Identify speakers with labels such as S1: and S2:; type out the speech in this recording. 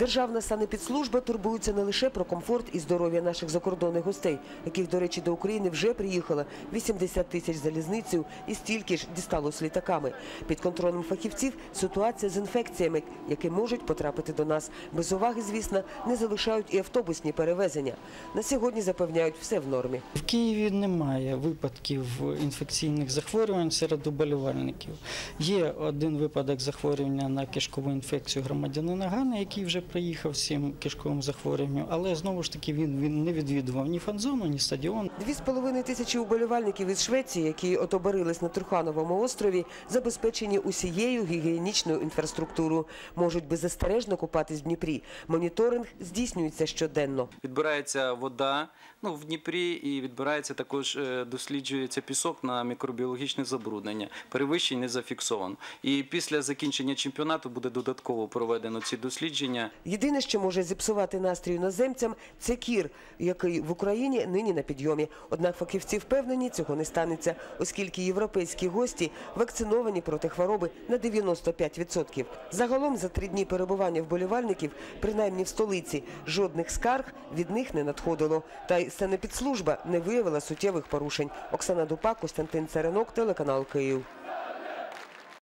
S1: Державна санепідслужба турбується не лише про комфорт і здоров'я наших закордонних гостей, яких, до речі, до України вже приїхало 80 тисяч залізницею і стільки ж дісталось літаками. Під контролем фахівців ситуація з інфекціями, які можуть потрапити до нас. Без уваги, звісно, не залишають і автобусні перевезення. На сьогодні запевняють все в нормі.
S2: В Києві немає випадків інфекційних захворювань серед уболівальників. Є один випадок захворювання на кишкову інфекцію громадянина Гани, який вже приїхав з цим кишковим захворюванням, але знову ж таки він, він не відвідував ні фан-зону, ні стадіон.
S1: Дві з половиною тисячі уболівальників із Швеції, які отоборились на Трухановому острові, забезпечені усією гігієнічною інфраструктурою, можуть беззастережно купатись в Дніпрі. Моніторинг здійснюється щоденно.
S3: Відбирається вода ну, в Дніпрі і відбирається також, е, досліджується пісок на мікробіологічне забруднення. Перевищень не зафіксовано. І після закінчення чемпіонату буде додатково проведено ці дослідження.
S1: Єдине, що може зіпсувати настрій іноземцям, це кір, який в Україні нині на підйомі. Однак фахівці впевнені, цього не станеться, оскільки європейські гості вакциновані проти хвороби на 95%. Загалом за три дні перебування вболівальників, принаймні в столиці, жодних скарг від них не надходило. Та й санепідслужба не виявила суттєвих порушень. Оксана Дупак, Костянтин Царинок, телеканал Київ.